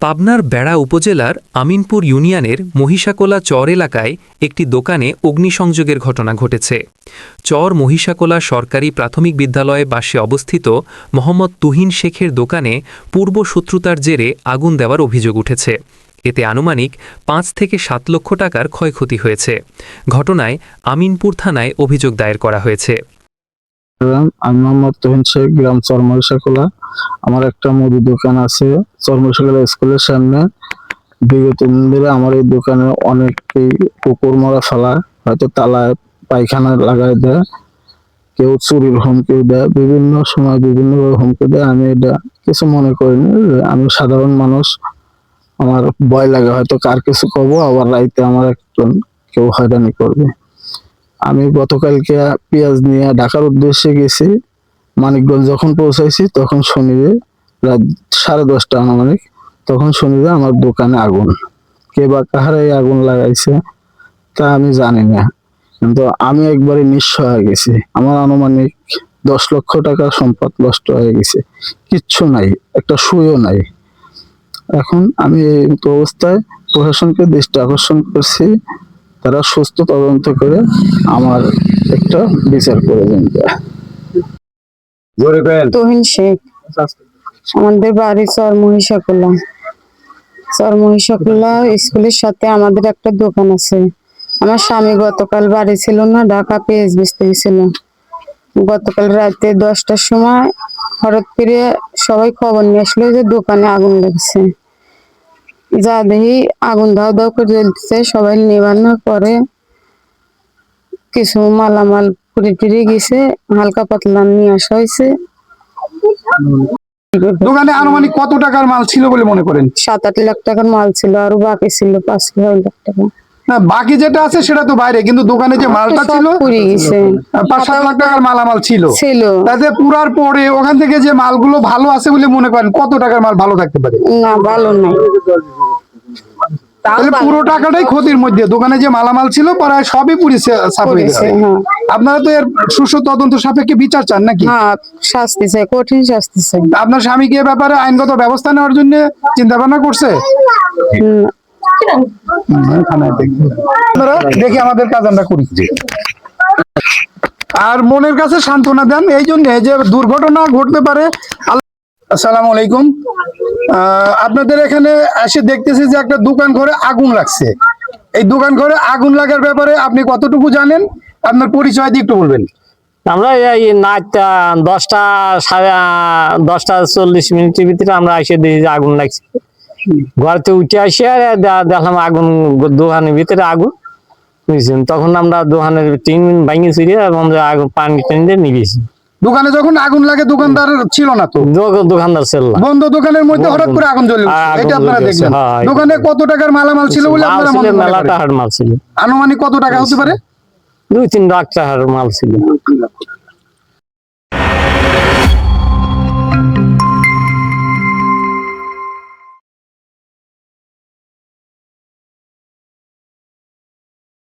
পাবনার বেড়া উপজেলার আমিনপুর ইউনিয়নের মহিষাকোলা চর এলাকায় একটি দোকানে অগ্নিসংযোগের ঘটনা ঘটেছে। চর মহিষাকোলা সরকারি প্রাথমিক বিদ্যালয়ে বাসে অবস্থিত মোহাম্মদ তুহিন শেখের দোকানে পূর্ব শত্রুতার জেরে আগুন দেওয়ার অভিযোগ উঠেছে। এতে আনুমানিক পাঁচ থেকে সাত লক্ষ টাকার ক্ষয়ক্ষতি হয়েছে। ঘটনায় আমিনপুর থানায় অভিযোগ দায়ের করা হয়েছে। আমি মোহাম্মদ তহিন শেখ গ্রাম চরমরিশাখোলা আমার একটা মুদি দোকান আছে চরমরিশাখোলা স্কুলের সামনে। বিগত দিন ধরে আমার এই দোকানে অনেকেই কুকুর মরা ফেলা, হয়তো তালায় পায়খানা লাগাই দেয়, কেউ চুরির হুমকি দেয়, বিভিন্ন সময় বিভিন্ন হুমকি দেয়। আমি এটা কিছু মনে করিনি, আমি সাধারণ মানুষ। আমার ভয় লাগে হয়তো কার কিছু করব, আবার রাইতে আমার একজন কেউ হয়রানি করবে। আমি গতকালকে পেঁয়াজ নিয়ে ঢাকার উদ্দেশ্যে গেছি। মানিকগঞ্জ যখন পৌঁছাইছি, তখন শনিবে রাত সাড়ে দশটা আনুমানিক, তখন শনিবে আমার দোকানে আগুন। কে বা কাহারা এই আগুন লাগাইছে, তা আমি জানি না। কিন্তু আমি একবারে নিঃস্ব হয়ে গেছি। আমার আনুমানিক দশ লক্ষ টাকার সম্পদ নষ্ট হয়ে গেছে। কিচ্ছু নাই, একটা সুইও নাই। এখন আমি এই অবস্থায় প্রশাসনকে দৃষ্টি আকর্ষণ করছি। তারা সুস্থ তদন্ত করে আমার একটা বিচার করে দেন। তুহিন শেখ। আমাদের বাড়ি চর মহিষাকুলা চর মহিষাকুলা স্কুলের সাথে আমাদের একটা দোকান আছে। আমার স্বামী গতকাল বাড়ি ছিল না ঢাকা পেঁয়াজ বেচতে গেছিল গতকাল রাতে দশটার সময় হঠাৎ করে সবাই খবর নিয়ে আসলো যে দোকানে আগুন লেগেছে। যা দেখি আগুন দাও দাও করে জ্বলছে সবাই নেবানোর করে। কিছু মালামাল পুড়ে টুড়ে গেছে হালকা পাতলা নিয়ে আসা হয়েছে। দোকানে আনুমানিক কত টাকার মাল ছিল বলে মনে করেন? সাত আট লাখ টাকার মাল ছিল আরও বাকি ছিল পাঁচ ছয় লাখ টাকা। না বাকি যেটা আছে সেটা তো বাইরে কিন্তু দোকানে যে মালটা ছিল পাঁচ সাত লাখ টাকার মালামাল ছিল। তাতে পুরার পরে ওখান থেকে যে মালগুলো ভালো আছে বলে মনে করেন কত টাকার মাল ভালো থাকতে পারে? না ভালো নাই। তাহলে পুরো টাকাটাই ক্ষতির মধ্যে। দোকানে যে মালামাল ছিল প্রায় সবই পুরি। হয়ে। আপনারা তো এর সুষ্ঠু তদন্ত সাপেক্ষে বিচার চান নাকি? শাস্তি চাই কঠিন শাস্তি চাই। আপনার স্বামীকে ব্যাপারে আইনগত ব্যবস্থা নেওয়ার জন্য চিন্তা ভাবনা করছে থানায় দেখি। আপনারা দেখি আমাদের কাজ আমরা করি আর মনের কাছে সান্ত্বনা দেন এই জন্য যে দুর্ঘটনা ঘটতে পারে আসসালামু আলাইকুম। আহ, আপনাদের এখানে এসে দেখতেছি যে একটা দোকান ঘরে আগুন লাগছে। এই দোকান ঘরে আগুন লাগার ব্যাপারে আপনি কতটুকু জানেন? আপনার পরিচয় দিয়ে একটু বলবেন। আমরা এই নাইটটা দশটা সাড়ে দশটা চল্লিশ মিনিটের ভিতরে আমরা এসে দেখি যে আগুন লাগছে। ঘরতে উঠে আসি আর দেখলাম আগুন দোকানের ভিতরে আগুন বুঝছেন? তখন আমরা দোকানের টিন ভাঙি ছিঁড়ে যে আগুন পানি টানি দিয়ে নিয়েছি দোকানে যখন আগুন লাগে দোকানদার ছিল না তো? দোকানদার ছিল বন্ধ দোকানের মধ্যে হঠাৎ করে আগুন জ্বলে এটা আপনারা দেখলেন হ্যাঁ, দোকানে কত টাকার মালামাল ছিল বলে মাল আপনারা ছিল মনে মেলা টাকার মাল ছিল। আনুমানিক কত টাকা হতে পারে? দুই তিন লাখ টাকার মাল ছিল।